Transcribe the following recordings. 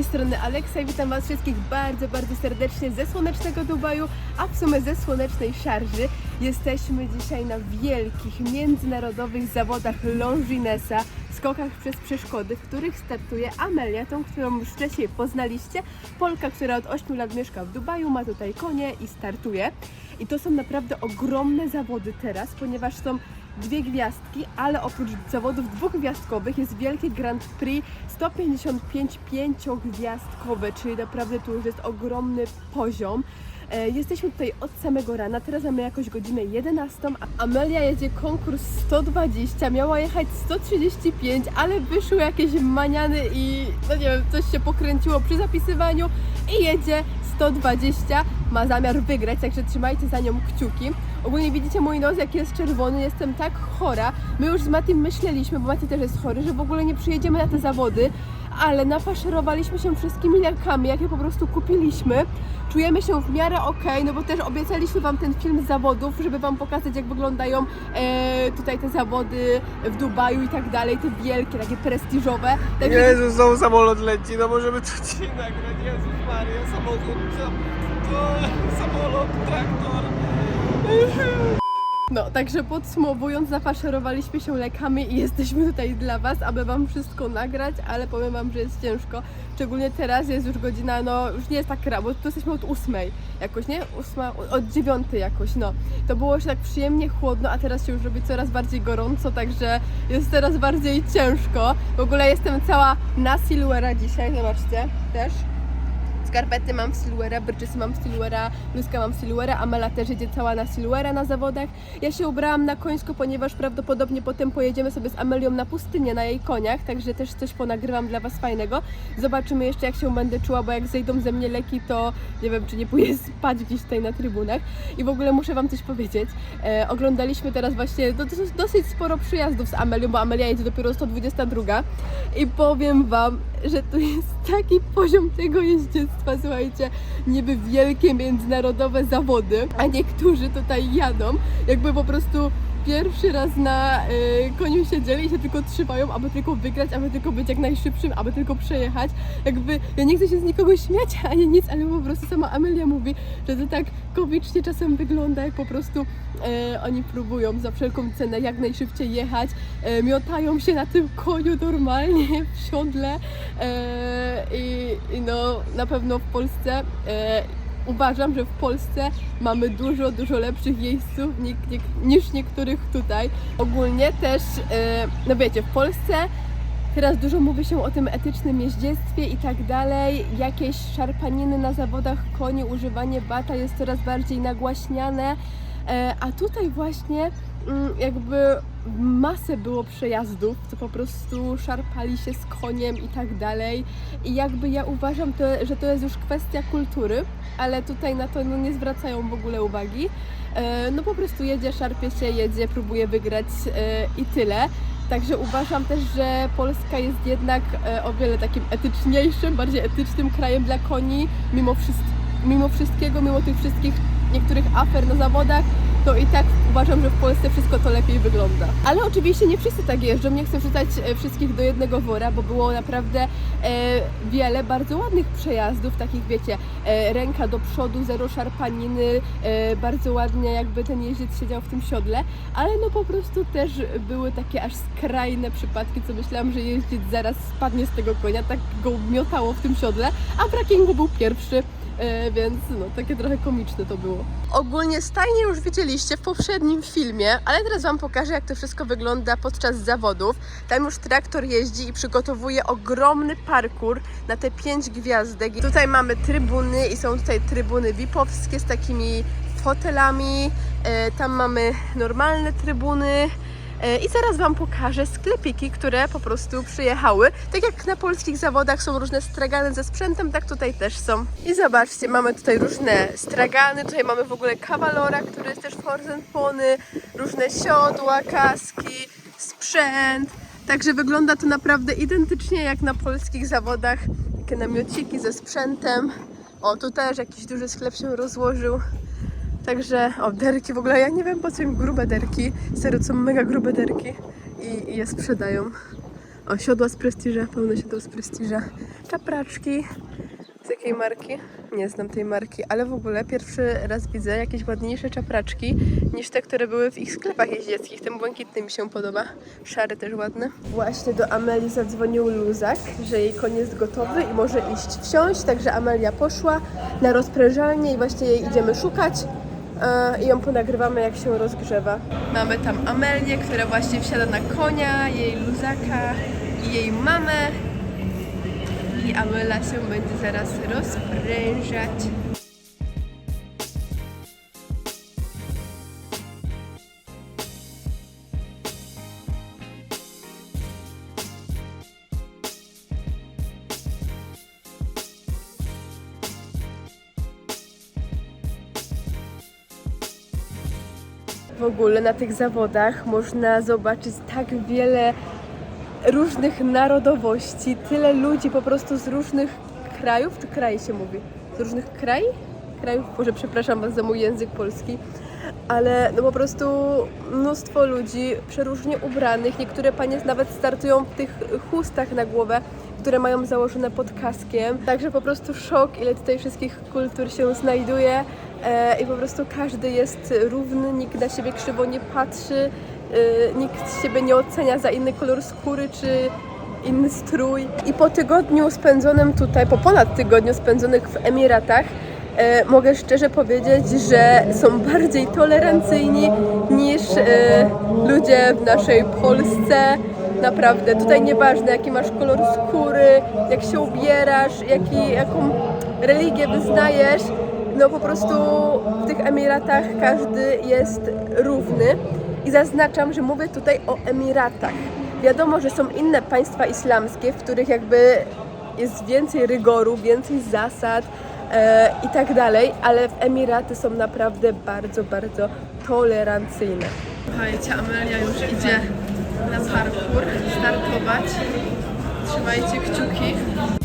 tej strony Aleksa i witam Was wszystkich bardzo, bardzo serdecznie ze słonecznego Dubaju, a w sumie ze słonecznej Szarży. Jesteśmy dzisiaj na wielkich międzynarodowych zawodach Longinesa, skokach przez przeszkody, w których startuje Amelia, tą, którą już wcześniej poznaliście. Polka, która od 8 lat mieszka w Dubaju, ma tutaj konie i startuje. I to są naprawdę ogromne zawody teraz, ponieważ są dwie gwiazdki, ale oprócz zawodów dwugwiazdkowych jest wielkie Grand Prix 155 pięciogwiazdkowe, czyli naprawdę tu już jest ogromny poziom. E, Jesteśmy tutaj od samego rana, teraz mamy jakoś godzinę 11, a Amelia jedzie konkurs 120, miała jechać 135, ale wyszły jakieś maniany i no nie wiem, coś się pokręciło przy zapisywaniu i jedzie 120, ma zamiar wygrać, także trzymajcie za nią kciuki. Ogólnie widzicie mój nos, jak jest czerwony, jestem tak chora. My już z Matim myśleliśmy, bo Mati też jest chory, że w ogóle nie przyjedziemy na te zawody, ale nafaszerowaliśmy się wszystkimi lekami, jakie po prostu kupiliśmy. Czujemy się w miarę ok, no bo też obiecaliśmy Wam ten film z zawodów, żeby Wam pokazać, jak wyglądają e, tutaj te zawody w Dubaju i tak dalej, te wielkie, takie prestiżowe. Także Jezus, znowu samolot leci, no możemy to dzisiaj nagrać. Jezus Maria, samochód, sam, to, samolot, traktor. No, także podsumowując, zafaszerowaliśmy się lekami i jesteśmy tutaj dla Was, aby Wam wszystko nagrać, ale powiem Wam, że jest ciężko. Szczególnie teraz jest już godzina, no już nie jest tak rano, bo tu jesteśmy od ósmej jakoś, nie? Ósma, od dziewiątej jakoś, no. To było już tak przyjemnie chłodno, a teraz się już robi coraz bardziej gorąco, także jest teraz bardziej ciężko. W ogóle jestem cała na Silvera dzisiaj, zobaczcie, też. Skarpety mam w Silvera, bryczysy mam w Silvera, bluzkę mam w Silvera, Amela też jedzie cała na Silvera na zawodach. Ja się ubrałam na końsko, ponieważ prawdopodobnie potem pojedziemy sobie z Amelią na pustynię na jej koniach, także też coś ponagrywam dla Was fajnego. Zobaczymy jeszcze jak się będę czuła, bo jak zejdą ze mnie leki, to nie wiem czy nie pójdę spać gdzieś tutaj na trybunach. I w ogóle muszę Wam coś powiedzieć. E, oglądaliśmy teraz właśnie dosyć, dosyć sporo przyjazdów z Amelią, bo Amelia jedzie dopiero 122 i powiem Wam, że tu jest taki poziom tego jeździectwa, słuchajcie, niby wielkie międzynarodowe zawody, a niektórzy tutaj jadą, jakby po prostu pierwszy raz na y, koniu siedzieli i się tylko trzymają, aby tylko wygrać, aby tylko być jak najszybszym, aby tylko przejechać. Jakby ja nie chcę się z nikogo śmiać ani nic, ale po prostu sama Amelia mówi, że to tak komicznie czasem wygląda, jak po prostu e, oni próbują za wszelką cenę jak najszybciej jechać, e, miotają się na tym koniu normalnie w siodle e, i, i no na pewno w Polsce e, uważam, że w Polsce mamy dużo, dużo lepszych jeźdźców niż niektórych tutaj. Ogólnie też, e, no wiecie, w Polsce Teraz dużo mówi się o tym etycznym jeździectwie i tak dalej. Jakieś szarpaniny na zawodach koni, używanie bata jest coraz bardziej nagłaśniane. E, A tutaj właśnie mm, jakby masę było przejazdów, co po prostu szarpali się z koniem i tak dalej. I jakby ja uważam, to, że to jest już kwestia kultury, ale tutaj na to no, nie zwracają w ogóle uwagi. E, No po prostu jedzie, szarpie się, jedzie, próbuje wygrać e, i tyle. Także uważam też, że Polska jest jednak e, o wiele takim etyczniejszym, bardziej etycznym krajem dla koni, mimo, wszyst- mimo wszystkiego, mimo tych wszystkich niektórych afer na zawodach, to i tak uważam, że w Polsce wszystko to lepiej wygląda. Ale oczywiście nie wszyscy tak jeżdżą, nie chcę wrzucać e, wszystkich do jednego wora, bo było naprawdę e, wiele bardzo ładnych przejazdów, takich wiecie, e, ręka do przodu, zero szarpaniny, e, bardzo ładnie jakby ten jeździec siedział w tym siodle, ale no po prostu też były takie aż skrajne przypadki, co myślałam, że jeździec zaraz spadnie z tego konia, tak go miotało w tym siodle, a w Rakingu był pierwszy. E, więc no, takie trochę komiczne to było. Ogólnie stajnie już widzieliście w poprzednim filmie, ale teraz Wam pokażę, jak to wszystko wygląda podczas zawodów. Tam już traktor jeździ i przygotowuje ogromny parkour na te pięć gwiazdek. Tutaj mamy trybuny i są tutaj trybuny VIP-owskie z takimi fotelami. E, tam mamy normalne trybuny. E, I zaraz Wam pokażę sklepiki, które po prostu przyjechały. Tak jak na polskich zawodach są różne stragany ze sprzętem, tak tutaj też są. I zobaczcie, mamy tutaj różne stragany, tutaj mamy w ogóle kawalora, który jest też Forzenpony, różne siodła, kaski, sprzęt. Także wygląda to naprawdę identycznie jak na polskich zawodach. Takie namiociki ze sprzętem. O, tu też jakiś duży sklep się rozłożył. Także, o, derki w ogóle, ja nie wiem po co im grube derki. Serio, są mega grube derki i, i je sprzedają. O, siodła z prestiża, pełne siodło z prestiża. Czapraczki. Z jakiej marki? Nie znam tej marki, ale w ogóle pierwszy raz widzę jakieś ładniejsze czapraczki niż te, które były w ich sklepach jeździeckich. Ten błękitny mi się podoba. Szary też ładny. Właśnie do Ameli zadzwonił luzak, że jej jest gotowy i może iść wsiąść, także Amelia poszła na rozprężalnię i właśnie jej idziemy szukać i ją ponagrywamy jak się rozgrzewa. Mamy tam Amelię, która właśnie wsiada na konia, jej luzaka i jej mamę i Amela się będzie zaraz rozprężać. W ogóle na tych zawodach można zobaczyć tak wiele różnych narodowości, tyle ludzi po prostu z różnych krajów, czy kraj się mówi? Z różnych kraj? Krajów, może przepraszam Was za mój język polski, ale no po prostu mnóstwo ludzi przeróżnie ubranych, niektóre panie nawet startują w tych chustach na głowę, które mają założone pod kaskiem, także po prostu szok, ile tutaj wszystkich kultur się znajduje e, i po prostu każdy jest równy, nikt na siebie krzywo nie patrzy, y, nikt siebie nie ocenia za inny kolor skóry czy inny strój. I po tygodniu spędzonym tutaj, po ponad tygodniu spędzonych w Emiratach, e, mogę szczerze powiedzieć, że są bardziej tolerancyjni niż e, ludzie w naszej Polsce. Naprawdę, tutaj nieważne jaki masz kolor skóry, jak się ubierasz, jaki, jaką religię wyznajesz, no po prostu w tych Emiratach każdy jest równy. I zaznaczam, że mówię tutaj o Emiratach. Wiadomo, że są inne państwa islamskie, w których jakby jest więcej rygoru, więcej zasad e, i tak dalej, ale Emiraty są naprawdę bardzo, bardzo tolerancyjne. Słuchajcie, Amelia już idzie na parkour startować. Trzymajcie kciuki.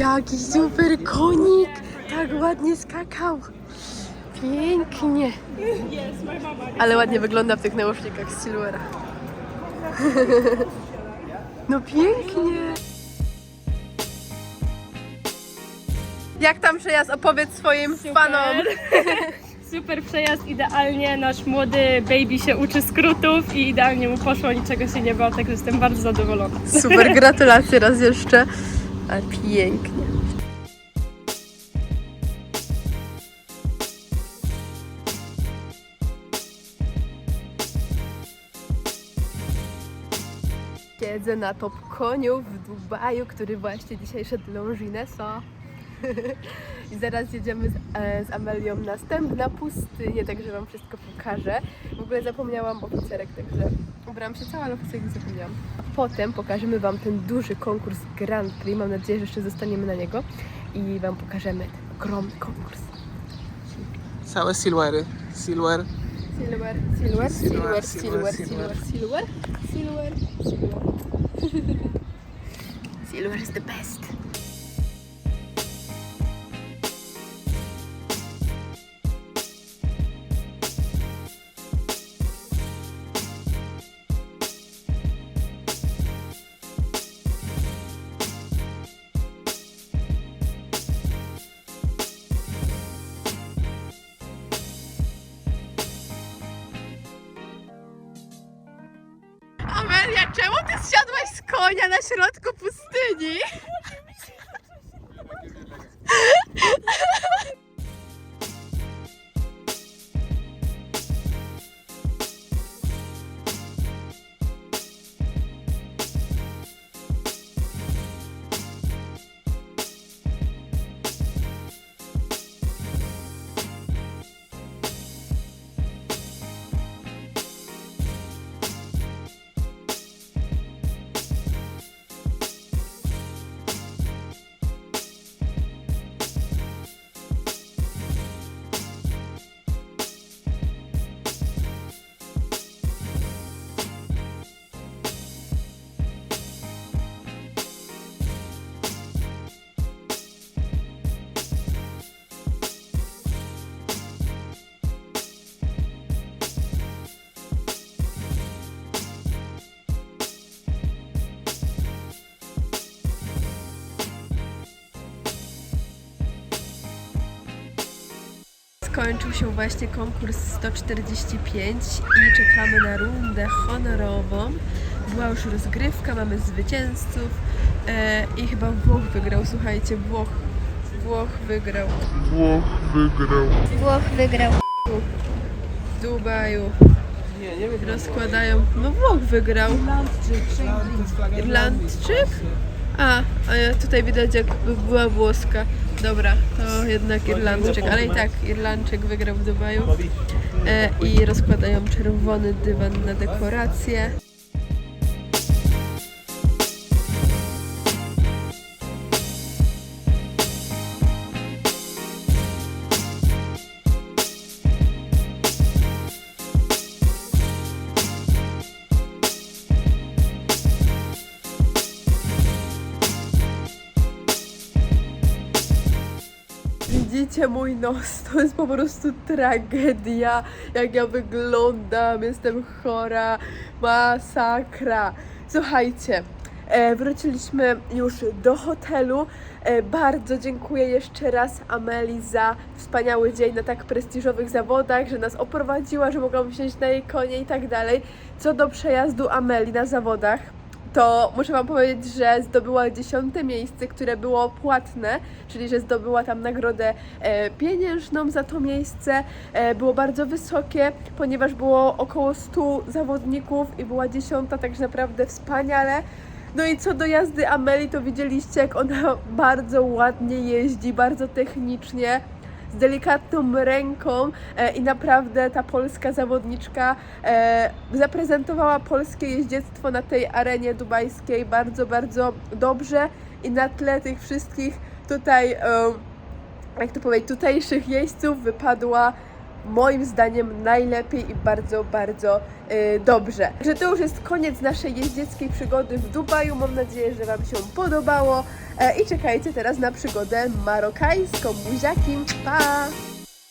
Jaki super konik! Tak ładnie skakał. Pięknie. Ale ładnie wygląda w tych nausznikach z Silvera. No pięknie. Jak tam przejazd? Opowiedz swoim fanom. Super przejazd, idealnie. Nasz młody baby się uczy skrótów i idealnie mu poszło, niczego się nie bał, także jestem bardzo zadowolona. Super, gratulacje raz jeszcze. Ale pięknie. Siedzę na top koniu w Dubaju, który właśnie dzisiaj szedł Longines. I zaraz jedziemy z, e, z Amelią następna pustynię, także Wam wszystko pokażę. W ogóle zapomniałam oficerek, także ubrałam się cała, ale oficerek zapomniałam. Potem pokażemy Wam ten duży konkurs Grand Prix. Mam nadzieję, że jeszcze zostaniemy na niego i Wam pokażemy ten ogromny konkurs. Całe silwery. Silver, Silver, silver, silver, silver, silver, silver, silver. Silver is the best. Amelia, czemu ty zsiadłaś z konia na środku pustyni? Skończył się właśnie konkurs 145 i czekamy na rundę honorową. Była już rozgrywka, mamy zwycięzców e, i chyba Włoch wygrał. Słuchajcie, Włoch, Włoch wygrał Włoch wygrał. w Dubaju. Nie, nie wiem. Rozkładają. No Włoch wygrał. Irlandczyk? A, a ja tutaj widać jakby była włoska. Dobra, to jednak Irlandczyk, ale i tak Irlandczyk wygrał w Dubaju. E, I rozkładają czerwony dywan na dekorację. Widzicie mój nos, to jest po prostu tragedia, jak ja wyglądam, jestem chora, masakra. Słuchajcie, e, wróciliśmy już do hotelu. E, bardzo dziękuję jeszcze raz Ameli za wspaniały dzień na tak prestiżowych zawodach, że nas oprowadziła, że mogłam wsiąść na jej konie i tak dalej. Co do przejazdu Ameli na zawodach, to muszę Wam powiedzieć, że zdobyła dziesiąte miejsce, które było płatne, czyli że zdobyła tam nagrodę e, pieniężną za to miejsce. E, było bardzo wysokie, ponieważ było około 100 zawodników i była dziesiąta, także naprawdę wspaniale. No i co do jazdy Ameli, to widzieliście, jak ona bardzo ładnie jeździ, bardzo technicznie z delikatną ręką e, i naprawdę ta polska zawodniczka e, zaprezentowała polskie jeździectwo na tej arenie dubajskiej bardzo, bardzo dobrze i na tle tych wszystkich tutaj, e, jak to powiedzieć, tutejszych jeźdźców wypadła moim zdaniem najlepiej i bardzo, bardzo e, dobrze. Że to już jest koniec naszej jeździeckiej przygody w Dubaju. Mam nadzieję, że Wam się podobało. E, I czekajcie teraz na przygodę marokańską. Buziaki, pa!